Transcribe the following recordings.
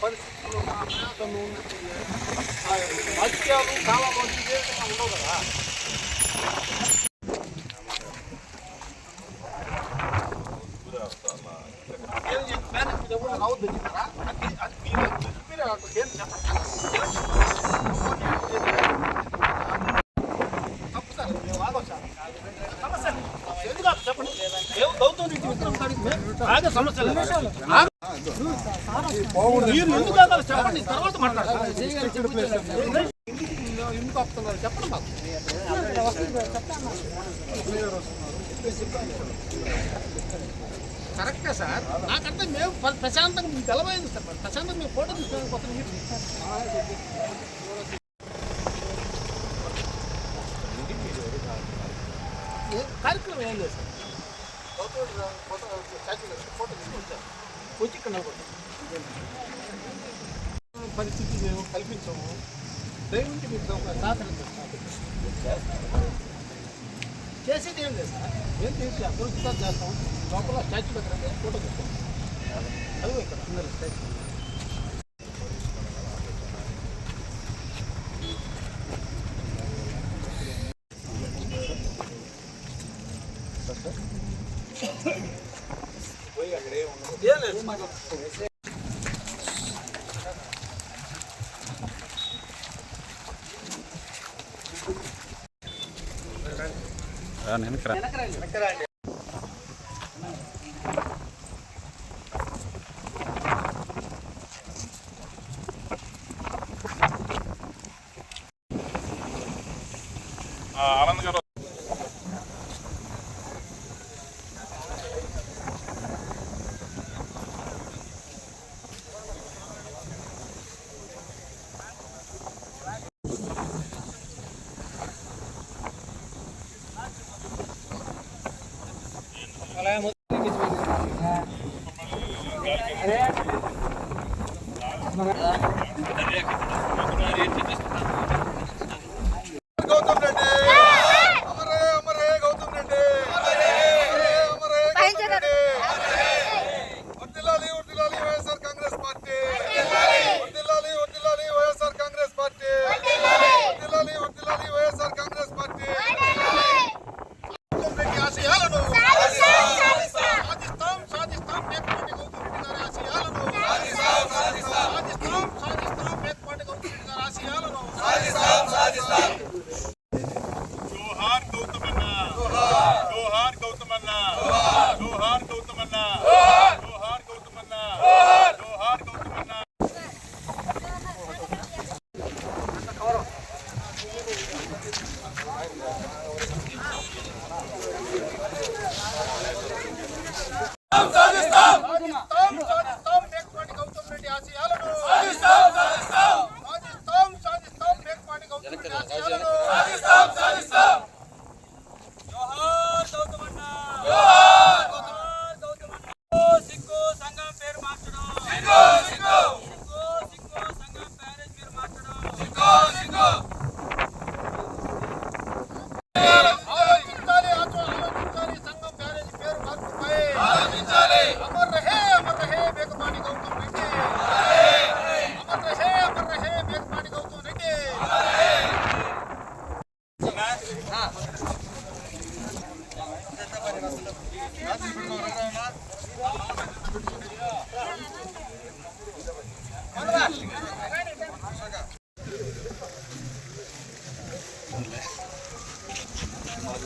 పరిస్థితులు మత్స్యాలు చాలా మంది దేశంలో ఉండవు కదా ఏం చెప్పాను? ఇది కూడా అవుతుంది కదా చెప్పండి. తర్వాత మాట్లాడతారు ఎందుకు ఆపుతున్నారు చెప్పండి. మాకు. కరెక్టే సార్. నాకంటే మేము ప్రశాంతంగా మీకు తెలవైంది సార్. ప్రశాంతంగా మేము ఫోటో తీసుకోవాలి కార్యక్రమం ఏం లేదు సార్. వచ్చి ఇక్కడ పరిస్థితి మేము కల్పించము దయవుంచి మీకు సహకరించాము చేసేది ఏం లేదు ఏం చేసి అభివృద్ధిగా చేస్తాం లోపల స్టాచ్యూ దగ్గర ఫోటో తీస్తాం అదిగో ఇక్కడ స్టాచ్యూ నేను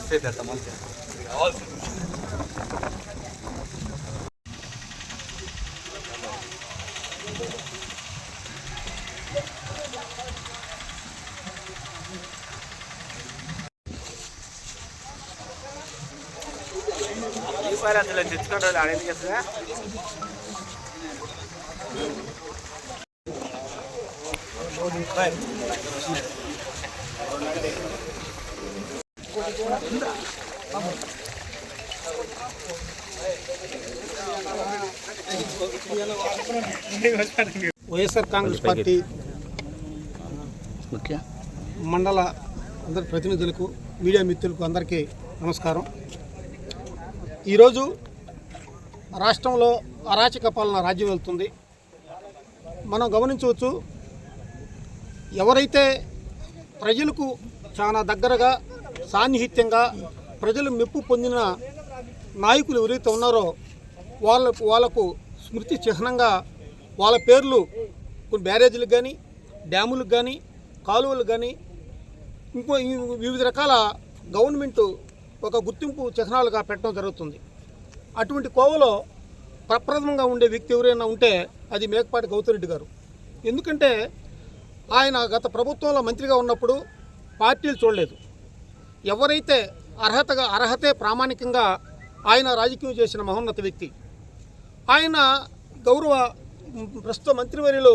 Fede, tá mal. Olha. రూపాయలు అందులో తెచ్చుకుంటారు ఆడ ఎందుకు వైఎస్ఆర్ కాంగ్రెస్ పార్టీ మండల అందరి ప్రతినిధులకు మీడియా మిత్రులకు అందరికీ నమస్కారం. ఈరోజు రాష్ట్రంలో అరాచక పాలన రాజ్యం వెళ్తుంది. మనం గమనించవచ్చు ఎవరైతే ప్రజలకు చాలా దగ్గరగా సాన్నిహిత్యంగా ప్రజలు మెప్పు పొందిన నాయకులు ఎవరైతే ఉన్నారో వాళ్ళ వాళ్ళకు స్మృతి చిహ్నంగా వాళ్ళ పేర్లు కొన్ని బ్యారేజీలకు కానీ డ్యాములకు కానీ కాలువలకు కానీ ఇంకో వివిధ రకాల గవర్నమెంట్ ఒక గుర్తింపు చిహ్నాలుగా పెట్టడం జరుగుతుంది. అటువంటి కోవలో ప్రప్రథమంగా ఉండే వ్యక్తి ఎవరైనా ఉంటే అది మేకపాటి గౌతరెడ్డి గారు. ఎందుకంటే ఆయన గత ప్రభుత్వంలో మంత్రిగా ఉన్నప్పుడు పార్టీలు చూడలేదు. ఎవరైతే అర్హతగా అర్హతే ప్రామాణికంగా ఆయన రాజకీయం చేసిన మహోన్నత వ్యక్తి ఆయన గౌరవ ప్రస్తుత మంత్రివర్యులు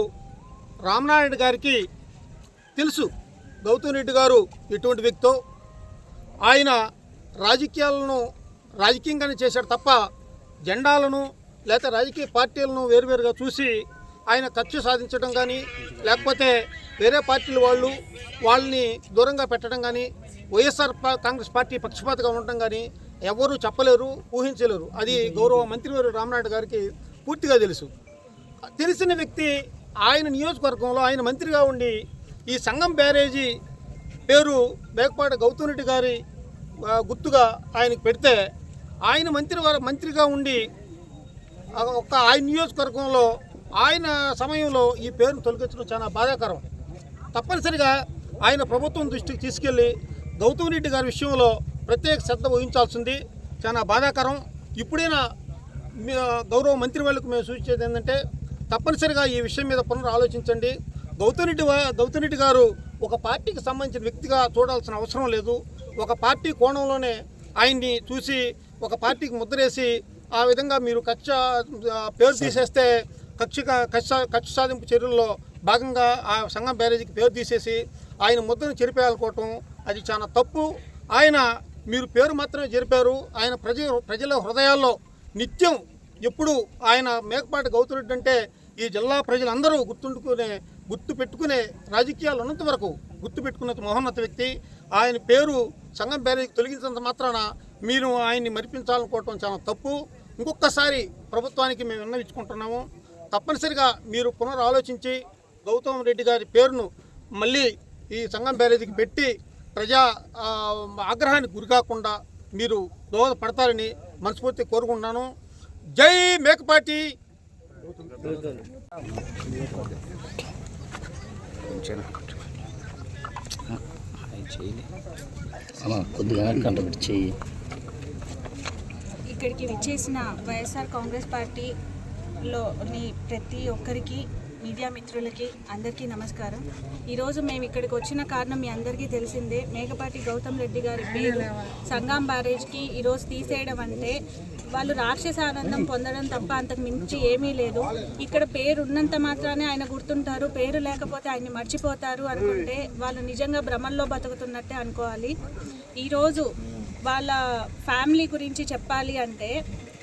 రామనారాయణ గారికి తెలుసు గౌతమ్ రెడ్డి గారు ఎటువంటి వ్యక్తో. ఆయన రాజకీయాలను రాజకీయంగానే చేశాడు తప్ప జెండాలను లేకపోతే రాజకీయ పార్టీలను వేరువేరుగా చూసి ఆయన ఖర్చు సాధించడం కానీ లేకపోతే వేరే పార్టీల వాళ్ళు వాళ్ళని దూరంగా పెట్టడం కానీ వైఎస్ఆర్ కాంగ్రెస్ పార్టీ పక్షపాతగా ఉండటం కానీ ఎవరూ చెప్పలేరు ఊహించలేరు. అది గౌరవ మంత్రివారు రామనాయుడు గారికి పూర్తిగా తెలుసు. తెలిసిన వ్యక్తి ఆయన నియోజకవర్గంలో ఆయన మంత్రిగా ఉండి ఈ సంఘం బ్యారేజీ పేరు బేకపాటి గౌతమ్ రెడ్డి గారి గుర్తుగా ఆయనకు పెడితే ఆయన మంత్రి మంత్రిగా ఉండి ఒక ఒక్క ఆయన నియోజకవర్గంలో ఆయన సమయంలో ఈ పేరును తొలగించడం చాలా బాధాకరం. తప్పనిసరిగా ఆయన ప్రభుత్వం దృష్టికి తీసుకెళ్ళి గౌతమ్ రెడ్డి గారి విషయంలో ప్రత్యేక శ్రద్ధ వహించాల్సింది. చాలా బాధాకరం. ఇప్పుడైనా గౌరవ మంత్రి వాళ్ళకు మేము సూచించేది ఏంటంటే తప్పనిసరిగా ఈ విషయం మీద పునరు ఆలోచించండి గౌతమ్ రెడ్డి గౌతమ్ రెడ్డి గారు ఒక పార్టీకి సంబంధించిన వ్యక్తిగా చూడాల్సిన అవసరం లేదు. ఒక పార్టీ కోణంలోనే ఆయన్ని చూసి ఒక పార్టీకి ముద్రేసి ఆ విధంగా మీరు కక్ష పేరు తీసేస్తే కక్ష కక్ష కక్ష సాధింపు చర్యల్లో భాగంగా ఆ సంఘం బ్యారేజీకి పేరు తీసేసి ఆయన ముద్రను చెరిపేయాలనుకోవటం అది చాలా తప్పు. ఆయన మీరు పేరు మాత్రమే జరిపారు. ఆయన ప్రజ ప్రజల హృదయాల్లో నిత్యం ఎప్పుడు ఆయన మేకపాటి గౌతురెడ్డి అంటే ఈ జిల్లా ప్రజలందరూ గుర్తుండుకునే గుర్తు పెట్టుకునే రాజకీయాలు ఉన్నంత వరకు గుర్తు పెట్టుకున్న మహోన్నత వ్యక్తి. ఆయన పేరు సంఘం బ్యారేజీ తొలగించినంత మాత్రాన మీరు ఆయన్ని మరిపించాలనుకోవటం చాలా తప్పు. ఇంకొకసారి ప్రభుత్వానికి మేము విన్నవించుకుంటున్నాము. తప్పనిసరిగా మీరు పునరాలోచించి గౌతమ్ రెడ్డి గారి పేరును మళ్ళీ ఈ సంఘం బ్యారేజీకి పెట్టి ప్రజా ఆగ్రహానికి గురికాకుండా మీరు దోహదపడతారని మనస్ఫూర్తి కోరుకుంటున్నాను. జై మేకపాటి కొద్దిగా చెయ్యి. ఇక్కడికి విచ్చేసిన వైఎస్ఆర్ కాంగ్రెస్ పార్టీలోని ప్రతి ఒక్కరికి మీడియా మిత్రులకి అందరికీ నమస్కారం. ఈరోజు మేము ఇక్కడికి వచ్చిన కారణం మీ అందరికీ తెలిసిందే. మేకపాటి గౌతమ్ రెడ్డి గారి పేరు సంగం బ్యారేజ్కి ఈరోజు తీసేయడం అంటే వాళ్ళు రాక్షస ఆనందం పొందడం తప్ప అంతకు మించి ఏమీ లేదు. ఇక్కడ పేరు ఉన్నంత మాత్రానే ఆయన గుర్తుంటారు. పేరు లేకపోతే ఆయన్ని మర్చిపోతారు అనుకుంటే వాళ్ళు నిజంగా భ్రమల్లో బతుకుతున్నట్టే అనుకోవాలి. ఈరోజు వాళ్ళ ఫ్యామిలీ గురించి చెప్పాలి అంటే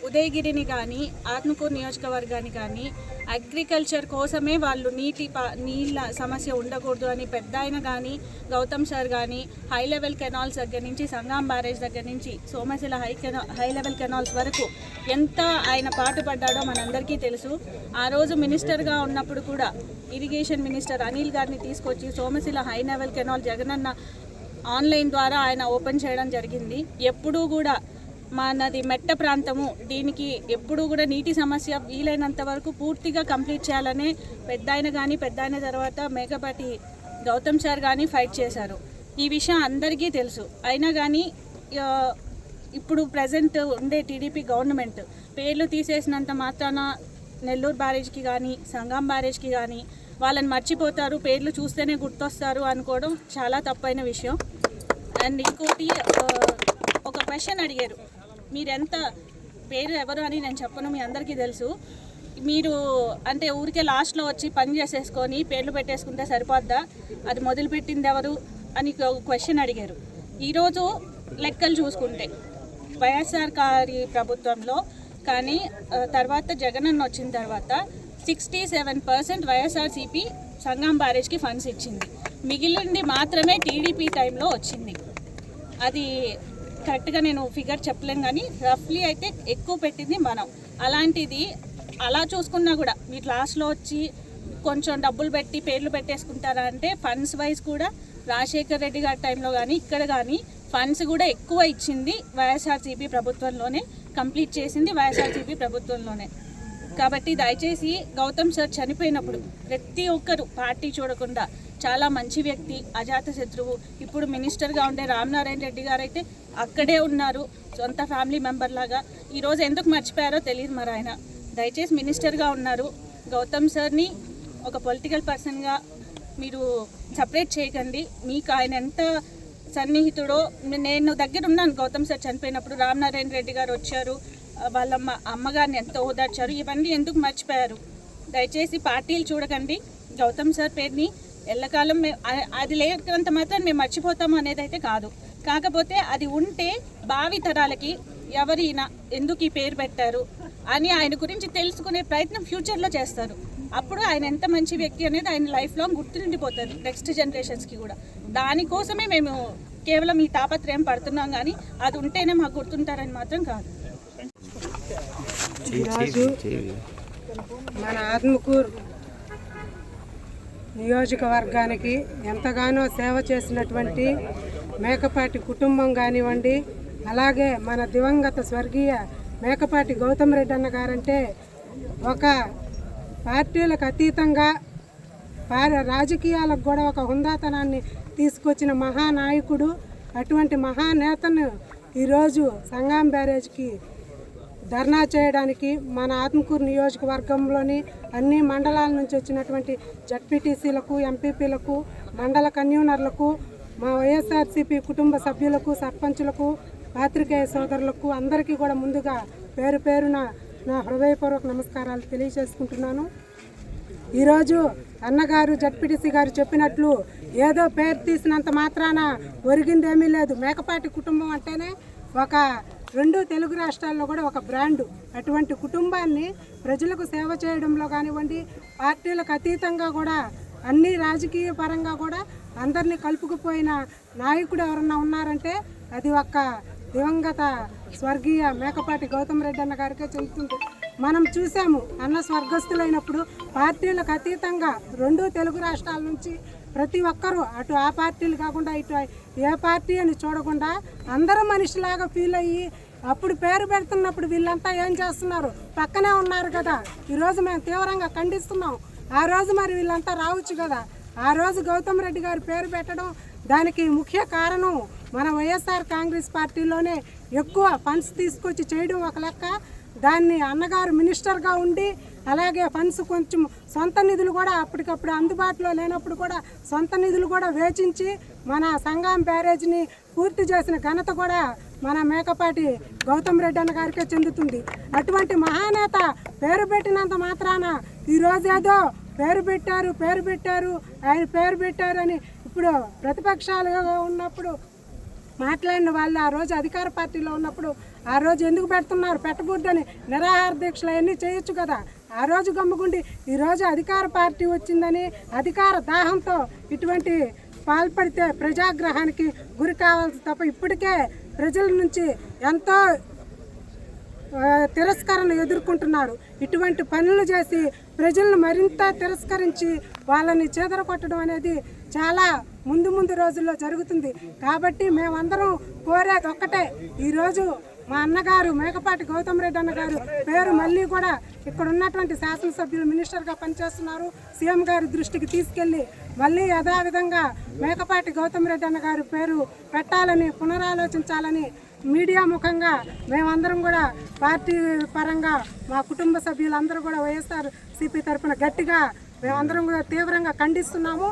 ఉదయగిరిని కానీ ఆత్మకూరు నియోజకవర్గాన్ని కానీ అగ్రికల్చర్ కోసమే వాళ్ళు నీటి ప- నీళ్ళ సమస్య ఉండకూడదు అని పెద్ద ఆయన కానీ గౌతమ్ సార్ కానీ హై లెవెల్ కెనాల్స్ దగ్గర నుంచి సంగం బ్యారేజ్ దగ్గర నుంచి Somasila high canal high level canals వరకు ఎంత ఆయన పాటుపడ్డాడో మనందరికీ తెలుసు. ఆ రోజు మినిస్టర్గా ఉన్నప్పుడు కూడా ఇరిగేషన్ మినిస్టర్ అనిల్ గారిని తీసుకొచ్చి Somasila high level canal Jagananna online ద్వారా ఆయన ఓపెన్ చేయడం జరిగింది. ఎప్పుడూ కూడా మనది మెట్ట ప్రాంతము. దీనికి ఎప్పుడూ కూడా నీటి సమస్య వీలైనంత వరకు పూర్తిగా కంప్లీట్ చేయాలనే పెద్ద ఆయన కానీ పెద్ద ఆయన తర్వాత మేకపాటి గౌతమ్ సార్ కానీ ఫైట్ చేశారు. ఈ విషయం అందరికీ తెలుసు. అయినా కానీ ఇప్పుడు ప్రజెంట్ ఉండే టీడీపీ గవర్నమెంట్ పేర్లు తీసేసినంత మాత్రాన నెల్లూరు బ్యారేజ్కి కానీ సంగం బ్యారేజ్కి కానీ వాళ్ళని మర్చిపోతారు పేర్లు చూస్తేనే గుర్తొస్తారు అనుకోవడం చాలా తప్పైన విషయం. అండ్ ఇంకోటి ఒక క్వశ్చన్ అడిగారు. మీరెంత పేరు ఎవరు అని నేను చెప్పను మీ అందరికీ తెలుసు. మీరు అంటే ఊరికే లాస్ట్లో వచ్చి పని చేసేసుకొని పేర్లు పెట్టేసుకుంటే సరిపోద్దా? అది మొదలుపెట్టింది ఎవరు అని ఒక క్వశ్చన్ అడిగారు. ఈరోజు లెక్కలు చూసుకుంటే వైఎస్ఆర్ గారి ప్రభుత్వంలో కానీ తర్వాత తర్వాత జగనన్న వచ్చిన తర్వాత sixty seven percent YSRCP Sangam బ్యారేజ్కి funds ఇచ్చింది. మిగిలింది మాత్రమే టీడీపీ టైంలో వచ్చింది. అది కరెక్ట్గా నేను ఫిగర్ చెప్పలేను కానీ రఫ్లీ అయితే ఎక్కువ పెట్టింది మనం. అలాంటిది అలా చూసుకున్నా కూడా మీరు లాస్ట్లో వచ్చి కొంచెం డబ్బులు పెట్టి పేర్లు పెట్టేసుకుంటారా అంటే ఫండ్స్ వైజ్ కూడా రాజశేఖర్ రెడ్డి గారి టైంలో కానీ ఇక్కడ కానీ ఫండ్స్ కూడా ఎక్కువ ఇచ్చింది వైఎస్ఆర్సీపీ ప్రభుత్వంలోనే కంప్లీట్ చేసింది వైఎస్ఆర్సీపీ ప్రభుత్వంలోనే. కాబట్టి దయచేసి గౌతమ్ సార్ చనిపోయినప్పుడు ప్రతి ఒక్కరు పార్టీ చూడకుండా చాలా మంచి వ్యక్తి అజాత శత్రువు ఇప్పుడు మినిస్టర్గా ఉండే రామనారాయణ రెడ్డి గారు అయితే అక్కడే ఉన్నారు. సొంత ఫ్యామిలీ మెంబర్ లాగా. ఈరోజు ఎందుకు మర్చిపోయారో తెలియదు మరి ఆయన. దయచేసి మినిస్టర్గా ఉన్నారు. గౌతమ్ సార్ని ఒక పొలిటికల్ పర్సన్గా మీరు సపరేట్ చేయకండి. మీకు ఆయన ఎంత సన్నిహితుడో నేను దగ్గర ఉన్నాను. గౌతమ్ సార్ చనిపోయినప్పుడు రామనారాయణ రెడ్డి గారు వచ్చారు. వాళ్ళ అమ్మ అమ్మగారిని ఎంత ఓదార్చారు. ఇవన్నీ ఎందుకు మర్చిపోయారు? దయచేసి పార్టీలు చూడకండి. గౌతమ్ సార్ పేరుని ఎల్లకాలం మేము అది లేకంత మాత్రం మేము మర్చిపోతాము అనేది అయితే కాదు. కాకపోతే అది ఉంటే భావి తరాలకి ఎవరైనా ఎందుకు ఈ పేరు పెట్టారు అని ఆయన గురించి తెలుసుకునే ప్రయత్నం ఫ్యూచర్లో చేస్తారు. అప్పుడు ఆయన ఎంత మంచి వ్యక్తి అనేది ఆయన లైఫ్ లాంగ్ గుర్తుండిపోతుంది నెక్స్ట్ జనరేషన్స్కి కూడా. దానికోసమే మేము కేవలం ఈ తాపత్రయం పడుతున్నాం కానీ అది ఉంటేనే మాకు గుర్తుంటారని మాత్రం కాదు. మన ఆత్మకూరు నియోజకవర్గానికి ఎంతగానో సేవ చేసినటువంటి మేకపాటి కుటుంబం కానివ్వండి అలాగే మన దివంగత స్వర్గీయ మేకపాటి గౌతమ్ రెడ్డి అన్న గారంటే ఒక పార్టీలకు అతీతంగా రాజకీయాలకు కూడా ఒక హుందాతనాన్ని తీసుకొచ్చిన మహానాయకుడు అటువంటి మహానేతను ఈరోజు సంగం బ్యారేజ్కి ధర్నా చేయడానికి మన ఆత్మకూరు నియోజకవర్గంలోని అన్ని మండలాల నుంచి వచ్చినటువంటి జడ్పీటీసీలకు ఎంపీపీలకు మండల కన్వీనర్లకు మా వైఎస్ఆర్సీపీ కుటుంబ సభ్యులకు సర్పంచులకు పాత్రికేయ సోదరులకు అందరికీ కూడా ముందుగా పేరు పేరున నా హృదయపూర్వక నమస్కారాలు తెలియజేసుకుంటున్నాను. ఈరోజు అన్నగారు జడ్పీటీసీ గారు చెప్పినట్లు ఏదో పేరు తీసినంత మాత్రాన ఒరిగిందేమీ లేదు. మేకపాటి కుటుంబం అంటేనే ఒక రెండు తెలుగు రాష్ట్రాల్లో కూడా ఒక బ్రాండు. అటువంటి కుటుంబాన్ని ప్రజలకు సేవ చేయడంలో కానివ్వండి పార్టీలకు అతీతంగా కూడా అన్ని రాజకీయ పరంగా కూడా అందరినీ కలుపుకుపోయిన నాయకుడు ఎవరన్నా ఉన్నారంటే అది ఒక్క దివంగత స్వర్గీయ మేకపాటి గౌతమ్ రెడ్డి అన్న గారికే చెందుతుంది మనం చూసాము అన్న స్వర్గస్థులైనప్పుడు పార్టీలకు అతీతంగా రెండు తెలుగు రాష్ట్రాల నుంచి ప్రతి ఒక్కరూ అటు ఆ పార్టీలు కాకుండా ఇటు ఏ పార్టీ అని చూడకుండా అందరూ మనిషిలాగా ఫీల్ అయ్యి అప్పుడు పేరు పెడుతున్నప్పుడు వీళ్ళంతా ఏం చేస్తున్నారు? పక్కనే ఉన్నారు కదా. ఈరోజు మేము తీవ్రంగా ఖండిస్తున్నాం. ఆ రోజు మరి వీళ్ళంతా రావచ్చు కదా. ఆ రోజు గౌతమ్ రెడ్డి గారు పేరు పెట్టడం దానికి ముఖ్య కారణం మన వైఎస్ఆర్ కాంగ్రెస్ పార్టీలోనే ఎక్కువ ఫండ్స్ తీసుకొచ్చి చేయడం ఒక లెక్క. దాన్ని అన్నగారు మినిస్టర్గా ఉండి అలాగే ఫండ్స్ కొంచెం సొంత నిధులు కూడా అప్పటికప్పుడు అందుబాటులో లేనప్పుడు కూడా సొంత నిధులు కూడా వేచించి మన సంగం బ్యారేజ్ని పూర్తి చేసిన ఘనత కూడా మన మేకపాటి గౌతమ్ రెడ్డి అన్న గారికే చెందుతుంది. అటువంటి మహానేత పేరు పెట్టినంత మాత్రాన ఈరోజు ఏదో పేరు పెట్టారు పేరు పెట్టారు ఆయన పేరు పెట్టారని ఇప్పుడు ప్రతిపక్షాలుగా ఉన్నప్పుడు మాట్లాడిన వాళ్ళు ఆ రోజు అధికార పార్టీలో ఉన్నప్పుడు ఆ రోజు ఎందుకు పెడుతున్నారు పెట్టకూడదని నిరాహార దీక్షలు అవన్నీ చేయొచ్చు కదా. ఆ రోజు గమ్ముగుండి ఈరోజు అధికార పార్టీ వచ్చిందని అధికార దాహంతో ఇటువంటి పాల్పడితే ప్రజాగ్రహానికి గురి కావాల్సి తప్ప ఇప్పటికే ప్రజల నుంచి ఎంతో తిరస్కరణ ఎదుర్కొంటున్నారు. ఇటువంటి పనులు చేసి ప్రజలను మరింత తిరస్కరించి వాళ్ళని చెదరగొట్టడం అనేది చాలా ముందు ముందు రోజుల్లో జరుగుతుంది. కాబట్టి మేమందరం కోరేది ఒక్కటే ఈరోజు మా అన్నగారు మేకపాటి గౌతమ్ రెడ్డి అన్నగారు పేరు మళ్ళీ కూడా ఇక్కడ ఉన్నటువంటి శాసనసభ్యులు మినిస్టర్గా పనిచేస్తున్నారు. సీఎం గారి దృష్టికి తీసుకెళ్ళి మళ్ళీ యథావిధంగా మేకపాటి గౌతమ్ రెడ్డి అన్నగారు పేరు పెట్టాలని పునరాలోచించాలని మీడియా ముఖంగా మేమందరం కూడా పార్టీ పరంగా మా కుటుంబ సభ్యులందరూ కూడా వైఎస్ఆర్ సిపి తరఫున గట్టిగా మేమందరం కూడా తీవ్రంగా ఖండిస్తున్నాము.